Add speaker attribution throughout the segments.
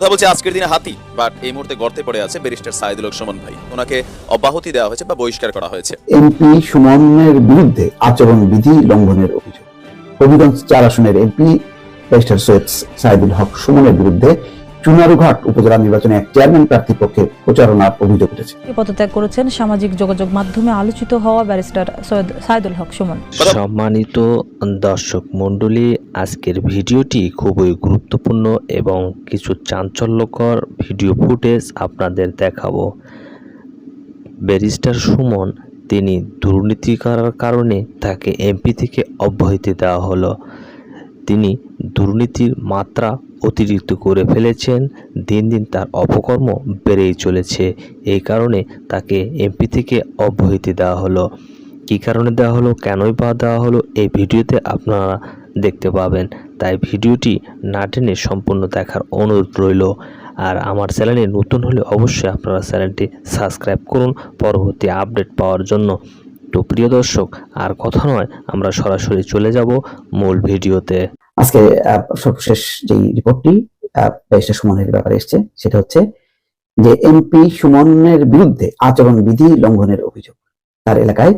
Speaker 1: কথা বলছি আজকের দিনে হাতি বাট এই মুহূর্তে গর্তে পড়ে আছে ব্যারিস্টার সাইদুল সুমন ভাই। ওনাকে অব্যাহতি দেওয়া হয়েছে বা বহিষ্কার করা হয়েছে?
Speaker 2: এমপি সুমনের বিরুদ্ধে আচরণ বিধি লঙ্ঘনের অভিযোগ। হবিগঞ্জ চার আসনের এমপি ব্যারিস্টার সৈয়দ সাইদুল হক সুমনের বিরুদ্ধে চুনারুঘাট উপজেলা নির্বাচনে এক চেয়ারম্যান প্রার্থীর পক্ষে প্রচারণার অভিযোগ উঠেছে।
Speaker 3: পদত্যাগ করেছেন সামাজিক যোগাযোগ মাধ্যমে আলোচিত হওয়া ব্যারিস্টার সৈয়দ সাইদুল হক সুমন।
Speaker 4: সম্মানিত দর্শক মণ্ডলী আজকের ভিডিওটি খুবই গুরুত্বপূর্ণ এবং কিছু চাঞ্চল্যকর ভিডিও ফুটেজ আপনাদের দেখাবো। ব্যারিস্টার সুমন তিনি দুর্নীতি করার কারণে তাকে এমপি থেকে অব্যাহতি দেওয়া হলো। তিনি দুর্নীতির মাত্রা অতিরিক্ত করে ফেলেছেন। দিন দিন তার অপকর্ম বেড়েই চলেছে। এই কারণে তাকে এমপি থেকে অব্যাহতি দেওয়া হলো। কী কারণে দেওয়া হলো, কেনই বা দেওয়া হলো, এই ভিডিওতে আপনারা দেখতে পাবেন। তাই ভিডিওটি না টেনে সম্পূর্ণ দেখার অনুরোধ রইল। আর আমার চ্যানেলে নতুন হলে অবশ্যই আপনারা চ্যানেলটি সাবস্ক্রাইব করুন। পরবর্তী আপডেট পাওয়ার জন্য। তো প্রিয় দর্শক, আর কথা নয়, আমরা সরাসরি চলে যাব মূল ভিডিওতে।
Speaker 2: আজকে সর্বশেষ যে রিপোর্টটি ব্যারিস্টার সুমনের ব্যাপারে এসছে, সেটা হচ্ছে যে এমপি সুমনের বিরুদ্ধে আচরণ বিধি লঙ্ঘনের অভিযোগ। তার এলাকায়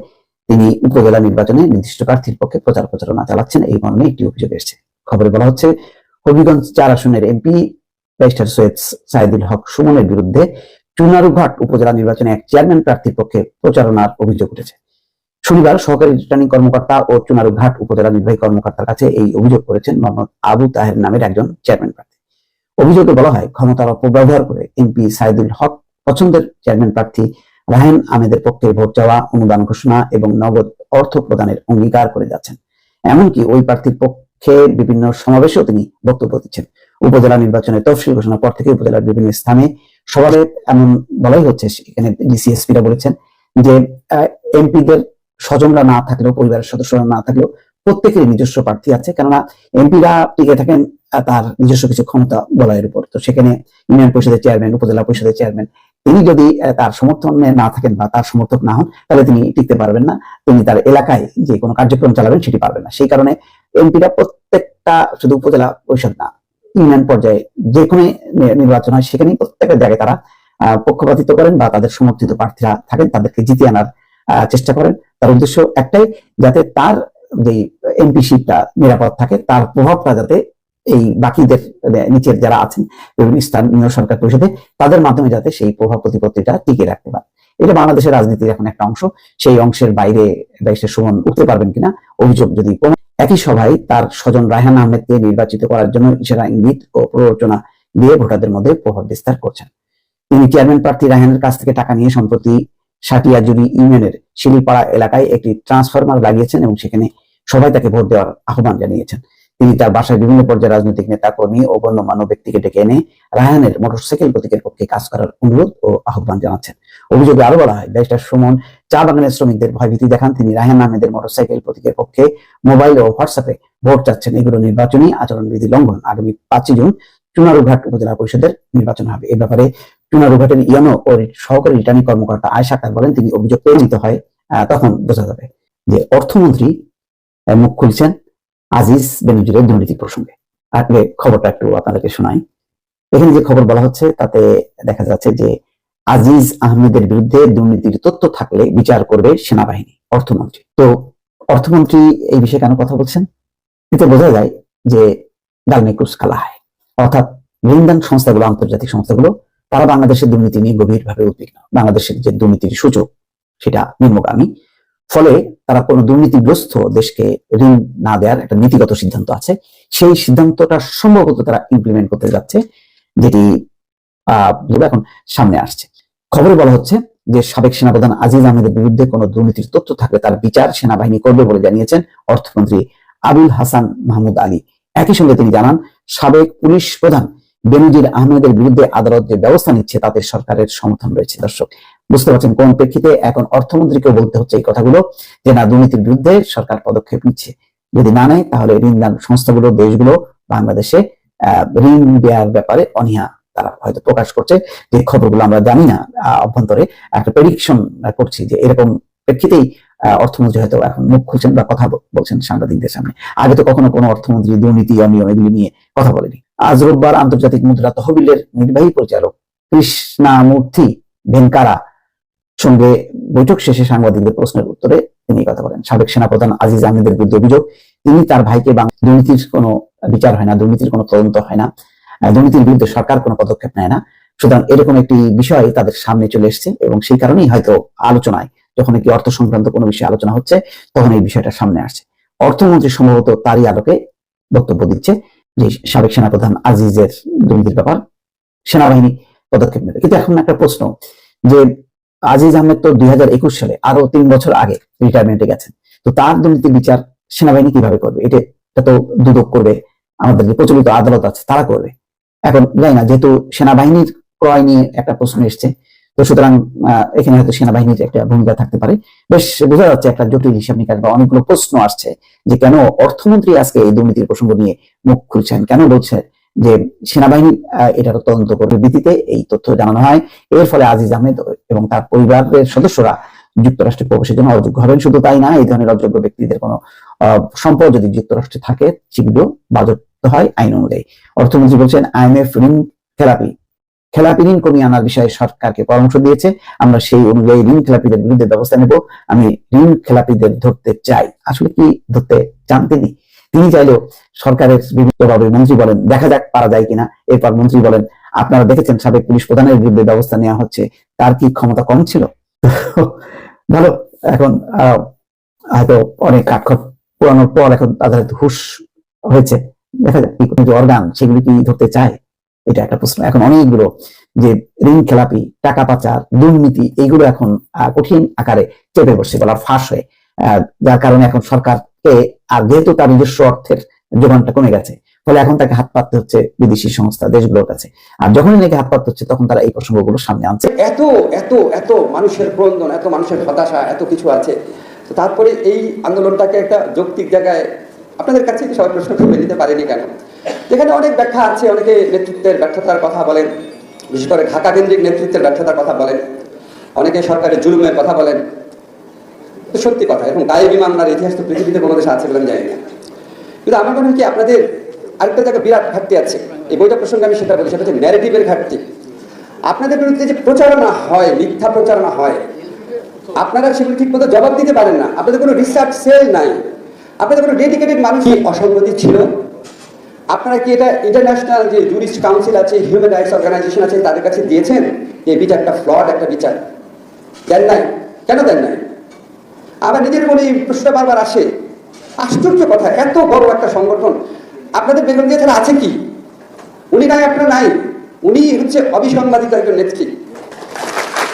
Speaker 2: তিনি উপজেলা নির্বাচনে নির্দিষ্ট প্রার্থীর পক্ষে প্রচার প্রচারণা চালাচ্ছেন, এই মর্মে একটি অভিযোগ এসেছে। খবরে বলা হচ্ছে, হবিগঞ্জ চার আসনের এমপি ব্যারিস্টার সৈয়দ সাইদুল হক সুমনের বিরুদ্ধে চুনারুঘাট উপজেলা নির্বাচনে এক চেয়ারম্যান প্রার্থীর পক্ষে প্রচারণার অভিযোগ উঠেছে। শনিবার সহকারী রিটার্নিং কর্মকর্তা ও চুনারুঘাট উপজেলা নির্বাহী কর্মকর্তার কাছে এই অভিযোগ করেছেন মোহাম্মদ আবু তাহের নামের একজন চেয়ারম্যান প্রার্থী। অভিযোগে বলা হয়, ক্ষমতার অপব্যবহার করে এমপি সাইদুল হক পছন্দের চেয়ারম্যান প্রার্থী রাহেন আহমেদের পক্ষে ভোট চাওয়া, অনুদান ঘোষণা এবং নগদ অর্থ প্রদানের অঙ্গীকার করে যাচ্ছেন। এমনকি ওই প্রার্থীর পক্ষে বিভিন্ন সমাবেশেও তিনি বক্তব্য দিচ্ছেন। উপজেলা নির্বাচনের তফসিল ঘোষণার পর থেকে উপজেলার বিভিন্ন স্থানে সবারে এমন বলাই হচ্ছে এখানে ডিসিএসপিরা বলেছেন যে এমপিদের স্বজনরা না থাকলেও, পরিবারের সদস্যরা না থাকলেও প্রত্যেকেরই নিজস্ব প্রার্থী আছে। কেননা এমপিরা টিকে থাকেন তার নিজস্ব কিছু ক্ষমতা বলয়ের উপর। তো সেখানে ইউনিয়ন পরিষদের চেয়ারম্যান, উপজেলা পরিষদের চেয়ারম্যান, তিনি যদি তার সমর্থনে না থাকেন বা তার সমর্থক না হন, তাহলে তিনি টিকতে পারবেন না। তিনি তার এলাকায় যে কোনো কার্যক্রম চালাবেন, সেটি পারবেন না। সেই কারণে এমপিরা প্রত্যেকটা, শুধু উপজেলা পরিষদ না, ইউনিয়ন পর্যায়ে যে কোনো নির্বাচন হয়, সেখানেই প্রত্যেকটা জায়গায় তারা পক্ষপাতিত্ব করেন বা তাদের সমর্থিত প্রার্থীরা থাকেন, তাদেরকে জিতিয়ে আনার চেষ্টা করেন। তার উদ্দেশ্য একটাই, যাতে তার যে এমপি সিটটা নিরাপদ থাকে, তার প্রভাবটা যাতে এই বাকিদের নিচের যারা আছেন, বিভিন্ন স্থানীয় সরকার পরিষদে, তাদের মাধ্যমে যাতে সেই প্রভাব প্রতিপত্তিটা টিকে রাখতে পারে। এটা বাংলাদেশের রাজনীতির এখন একটা অংশ। সেই অংশের বাইরে ব্যারিস্টার সুমন উঠতে পারবেন কিনা, অভিযোগ যদি প্রমাণ- একই সভায় তার স্বজন রায়হান আহমেদকে নির্বাচিত করার জন্য ইশারা, ইঙ্গিত ও প্ররোচনা দিয়ে ভোটারদের মধ্যে প্রভাব বিস্তার করছেন। তিনি চেয়ারম্যান প্রার্থী রায়হানের কাছ থেকে টাকা নিয়ে সম্প্রতি সাটিয়াজুরি ইউনিয়নের শিলিপাড়া এলাকায় একটি ট্রান্সফরমার লাগিয়েছেন এবং সেখানে সবাই তাকে ভোট দেওয়ার আহ্বান জানিয়েছেন। তিনি তার বাসায় বিভিন্ন পর্যায়ে রাজনৈতিক নেতা কর্মী ও গণ্যমান্য ব্যক্তিকে ডেকে এনে রায়হানের মোটরসাইকেল প্রতীকের পক্ষে কাজ করার অনুরোধ ও আহ্বান জানাচ্ছেন। অভিযোগে আরও বলা হয়, ব্যারিস্টার সুমন চা বাগানের শ্রমিকদের ভয়ভীতি দেখান। তিনি রায়হান আহমেদের মোটরসাইকেল প্রতীকের পক্ষে মোবাইল ও হোয়াটসঅ্যাপে ভোট চাচ্ছেন। এগুলো নির্বাচনী আচরণবিধি লঙ্ঘন। আগামী পাঁচই জুন চুনারুঘাট উপজেলা পরিষদের নির্বাচন হবে। এ ব্যাপারে চুনারুঘাটের ইয়নো ও সহকারী রিটার্নিং কর্মকর্তা আয়সা আক্তার বলেন, তিনি অভিযোগ পরিচিত হয় তখন বোঝা যাবে যে অর্থমন্ত্রী মুখ খুলছেন আজিজ বেনজিরের দুর্নীতি প্রসঙ্গে। আগে খবরটা একটু আপনাদেরকে শোনাই। এখানে যে খবর বলা হচ্ছে, তাতে দেখা যাচ্ছে যে আজিজ আহমেদের বিরুদ্ধে দুর্নীতির তথ্য থাকলে বিচার করবে সেনাবাহিনী, অর্থমন্ত্রী। তো অর্থমন্ত্রী এই বিষয়ে কেন কথা বলছেন? এতে বোঝা যায় যে ডালমেকুস কালা হয় অর্থাৎ ঋণদান সংস্থাগুলো, আন্তর্জাতিক সংস্থাগুলো তারা বাংলাদেশের দুর্নীতি নিয়ে গভীরভাবে উদ্বিগ্ন। বাংলাদেশের যে দুর্নীতির সূচক সেটা নিম্নগামী। ফলে তারা কোনো দুর্নীতিগ্রস্ত দেশকে ঋণ না দেওয়ার একটা নীতিগত সিদ্ধান্ত আছে। সেই সিদ্ধান্তটা সম্ভবত তারা ইমপ্লিমেন্ট করতে যাচ্ছে, যেটি এখন সামনে আসছে। খবরে বলা হচ্ছে যে সাবেক সেনাপ্রধান আজিজ আহমেদের বিরুদ্ধে কোনো দুর্নীতির তথ্য থাকলে তার বিচার সেনাবাহিনী করবে বলে জানিয়েছেন অর্থমন্ত্রী আবুল হাসান মাহমুদ আলী। একই সঙ্গে তিনি জানান, সাবেক পুলিশ প্রধান বেনজির আহমেদের বিরুদ্ধে আদালত যে ব্যবস্থা নিচ্ছে, তাতে সরকারের সমর্থন রয়েছে। দর্শক, বুঝতে পারছেন কোন প্রেক্ষিতে এখন অর্থমন্ত্রীকে বলতে হচ্ছে এই কথাগুলো, যে না, দুর্নীতির বিরুদ্ধে সরকার পদক্ষেপ নিচ্ছে। যদি না নেয়, তাহলে ঋণদান সংস্থাগুলো, দেশগুলো, বাংলাদেশে ঋণ দেওয়ার ব্যাপারে অনীহা তারা হয়তো প্রকাশ করছে। যে খবরগুলো আমরা জানি না অভ্যন্তরে একটা প্রেডিকশন করছি যে এরকম প্রেক্ষিতেই অর্থমন্ত্রী হয়তো এখন মুখ খুলছেন বা কথা বলছেন সাংবাদিকদের সামনে। আগে তো কখনো কোনো অর্থমন্ত্রী দুর্নীতি, অনিয়ম এগুলি নিয়ে কথা বলেনি। আজ রোববার আন্তর্জাতিক মুদ্রা তহবিলের নির্বাহী পরিচালক কৃষ্ণামূর্তি ভেঙ্কারা সঙ্গে বৈঠক শেষে সাংবাদিকদের প্রশ্নের উত্তরে তিনি কথা বলেন। সাবেক সেনাপ্রধান আজিজ আহমেদের বিরুদ্ধে অভিযোগ, তিনি তার ভাইকে দুর্নীতির কোনো বিচার হয় না, দুর্নীতির কোনো তদন্ত হয় না দুর্নীতির বিরুদ্ধে সরকার কোনো পদক্ষেপ নেয় না। সুতরাং এরকম একটি বিষয় তাদের সামনে চলে এসেছে এবং সেই কারণেই হয়তো আলোচনায়, যখন একটি অর্থ সংক্রান্ত কোনো বিষয়ে আলোচনা হচ্ছে, তখন এই বিষয়টা সামনে আসছে। অর্থমন্ত্রী সম্ভবত তারই আলোকে বক্তব্য দিচ্ছে। যে সাবেক সেনাপ্রধান আজিজের দুর্নীতির ব্যাপার, সেনাবাহিনী পদক্ষেপ নেবে। কিন্তু এখন একটা প্রশ্ন, যে আজিজ আহমেদ তো দুই হাজার একুশ সালে আরও তিন বছর আগে রিটায়ারমেন্টে গেছেন। তো তার দুর্নীতির বিচার সেনাবাহিনী কীভাবে করবে? এটা তো দুদক করবে, আমাদের যে প্রচলিত আদালত আছে, তারা করবে। এখন জানি না, যেহেতু সেনাবাহিনীর ক্রয় নিয়ে একটা প্রশ্ন এসছে তো সুতরাং এখানে হয়তো সেনাবাহিনীর একটা ভূমিকা থাকতে পারে। বেশ, বোঝা যাচ্ছে একটা জটিল হিসাব নিকাশ বা অনেকগুলো প্রশ্ন আসছে যে কেন অর্থমন্ত্রী আজকে এই দুর্নীতির প্রসঙ্গ নিয়ে মুখ খুলছেন? কেন বলছে যে সেনাবাহিনী এটার তদন্ত করবে? ভিত্তিতে এই তথ্য জানানো হয়। এর ফলে আজিজ আহমেদ এবং তার পরিবারের সদস্যরা যুক্তরাষ্ট্রে প্রবেশের জন্য অযোগ্য হবেন। শুধু তাই না, এই ধরনের অযোগ্য ব্যক্তিদের কোনো সম্পদ যদি যুক্তরাষ্ট্রে থাকে সেগুলো বাজত হয় আইন অনুযায়ী। অর্থমন্ত্রী বলছেন, আইএমএফ ঋণ খেলাপি খেলাপি ঋণ কমিয়ে আনার বিষয়ে সরকারকে পরামর্শ দিয়েছে। আমরা সেই অনুযায়ী ঋণ খেলাপিদের বিরুদ্ধে ব্যবস্থা নেব। আমি ঋণ খেলাপিদের ধরতে চাই। আসলে কি ধরতে চান তিনি? তিনি চাইলেও সরকারের বিভিন্নভাবে মন্ত্রী বলেন, দেখা যাক পারা যায় কিনা। এরপর মন্ত্রী বলেন, আপনারা দেখেছেন সাবেক পুলিশ প্রধানের বিরুদ্ধে ব্যবস্থা নেওয়া হচ্ছে। তার কি ক্ষমতা কম ছিল? ভালো, এখন হয়তো অনেক আক্ষর পুরানোর পর এখন তাদের হুশ হয়েছে। দেখা যাক কি অর্গান সেগুলি কি ধরতে চায়? এটা একটা প্রশ্ন। এখন অনেকগুলো যে ঋণ, খেলাপি, টাকা পাচার, দুর্নীতি এইগুলো এখন কঠিন আকারে চেপে বসছে বলা ফাঁস হয়ে। যার কারণে এখন সরকারকে আর যেহেতু তার নিজস্ব অর্থের যোগানটা কমে গেছে, ফলে এখন তাকে হাত পাততে হচ্ছে বিদেশি সংস্থা দেশগুলোর কাছে। আর যখনই নাকি হাত পাততে হচ্ছে, তখন তারা এই প্রসঙ্গগুলো সামনে আনছে।
Speaker 5: এত এত এত মানুষের ক্রন্দন, এত মানুষের হতাশা, এত কিছু আছে। তো তারপরে এই আন্দোলনটাকে একটা যৌক্তিক জায়গায় আপনাদের কাছে সবাই প্রশ্ন করে দিতে পারেনি কেন? যেখানে অনেক ব্যাখ্যা আছে, অনেকে নেতৃত্বের ব্যর্থতার কথা বলেন, বিশেষ করে ঢাকা কেন্দ্রিক নেতৃত্বের ব্যর্থতার কথা বলেন, অনেকে সরকারের জুলুমের কথা বলেন। সত্যি কথা এবং গায়ে বিমানার ইতিহাস তো পৃথিবীতে কোনো দেশে আছে বলে আমি জানি না। কিন্তু আমার মনে হয় কি, আপনাদের আরেকটা জায়গায় বিরাট ঘাটতি আছে। এই বইটা প্রসঙ্গে আমি সেটা বলি, সেটা হচ্ছে ন্যারেটিভের ঘাটতি। আপনাদের বিরুদ্ধে যে প্রচারণা হয়, মিথ্যা প্রচারণা হয়, আপনারা সেগুলো ঠিক মতো জবাব দিতে পারেন না। আপনাদের কোনো রিসার্চ সেল নাই। আপনাদের কোনো ডেডিকেটেড মানুষ অসঙ্গতি ছিল। আপনারা কি এটা ইন্টারন্যাশনাল যে জুরিস্ট কাউন্সিল আছে হিউম্যান রাইটস অর্গানাইজেশন আছে, তাদের কাছে দিয়েছেন এই বিচারটা ফ্লড একটা বিচার। দেন নাই? কেন দেন নাই? আমার নিজের মনে এই প্রশ্নটা বারবার আসে। আশ্চর্য কথা, এত বড় একটা সংগঠন। আপনাদের বেগম দিয়ে তাহলে আছে কি? উনি নাই, আপনার নাই। উনি হচ্ছে অবিসংবাদিত একজন নেত্রী।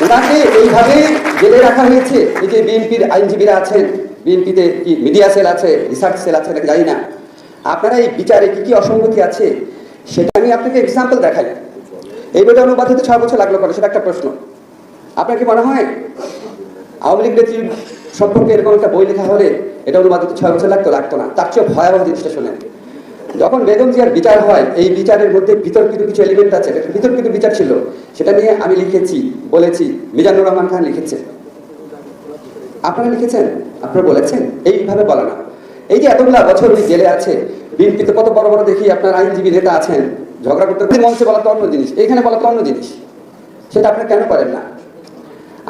Speaker 5: ওনাকে এইভাবে জেলে রাখা হয়েছে। এই যে বিএনপির আইনজীবীরা আছেন, বিএনপিতে কি মিডিয়া সেল আছে রিসার্চ সেল আছে জানি না। আপনারা এই বিচারে কি কি অসঙ্গতি আছে, সেটা আমি আপনাকে এক্সাম্পল দেখাই। এই বইটা অনুবাদ হতে ছয় বছর লাগল করে সেটা একটা প্রশ্ন। আপনার কি মনে হয়, আওয়ামী লীগ নেত্রী সম্পর্কে এরকম একটা বই লেখা হলে এটা অনুবাদ হতে ছয় বছর লাগতো লাগতো না। তার চেয়ে ভয়াবহ জিনিসটা শোনেন। যখন বেগম জিয়ার বিচার হয়, এই বিচারের মধ্যে বিতর্কিত কিছু এলিমেন্ট আছে বিতর্কিত বিচার ছিল, সেটা নিয়ে আমি লিখেছি, বলেছি। মিজানুর রহমান খান লিখেছে আপনারা লিখেছেন? আপনারা বলেছেন? এইভাবে বলে না। এই যে এতগুলা বছর উনি জেলে আছে বিএনপিতে কত বড় বড় দেখি আপনার আইনজীবী নেতা আছেন, ঝগড়া করতে মঞ্চে বলা তো অন্য জিনিস, এখানে বলা তো অন্য জিনিস। সেটা আপনি কেন করেন না?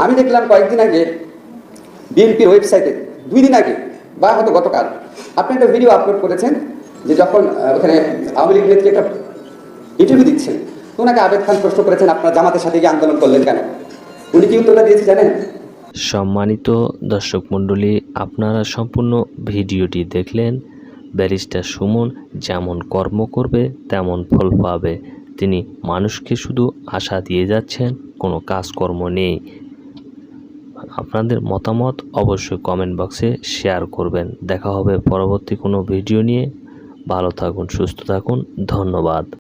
Speaker 5: আমি দেখলাম কয়েকদিন আগে বিএনপির ওয়েবসাইটে, দুই দিন আগে, বা হয়তো গতকাল, আপনি একটা ভিডিও আপলোড করেছেন যে যখন ওখানে আওয়ামী লীগ নেত্রী একটা ইন্টারভিউ দিচ্ছেন, ওনাকে আবেদ খান প্রশ্ন করেছেন, আপনার জামাতের সাথে গিয়ে আন্দোলন করলেন কেন? উনি কি উত্তরটা দিয়েছে জানেন?
Speaker 4: সম্মানিত দর্শক মণ্ডলী, আপনারা সম্পূর্ণ ভিডিওটি দেখলেন ব্যারিস্টার সুমন যেমন কর্ম করবে, তেমন ফল পাবে। তিনি মানুষকে শুধু আশা দিয়ে যাচ্ছেন, কোনো কাজকর্ম নেই। আপনাদের মতামত অবশ্যই কমেন্ট বক্সে শেয়ার করবেন। দেখা হবে পরবর্তী কোনো ভিডিও নিয়ে। ভালো থাকুন, সুস্থ থাকুন। ধন্যবাদ।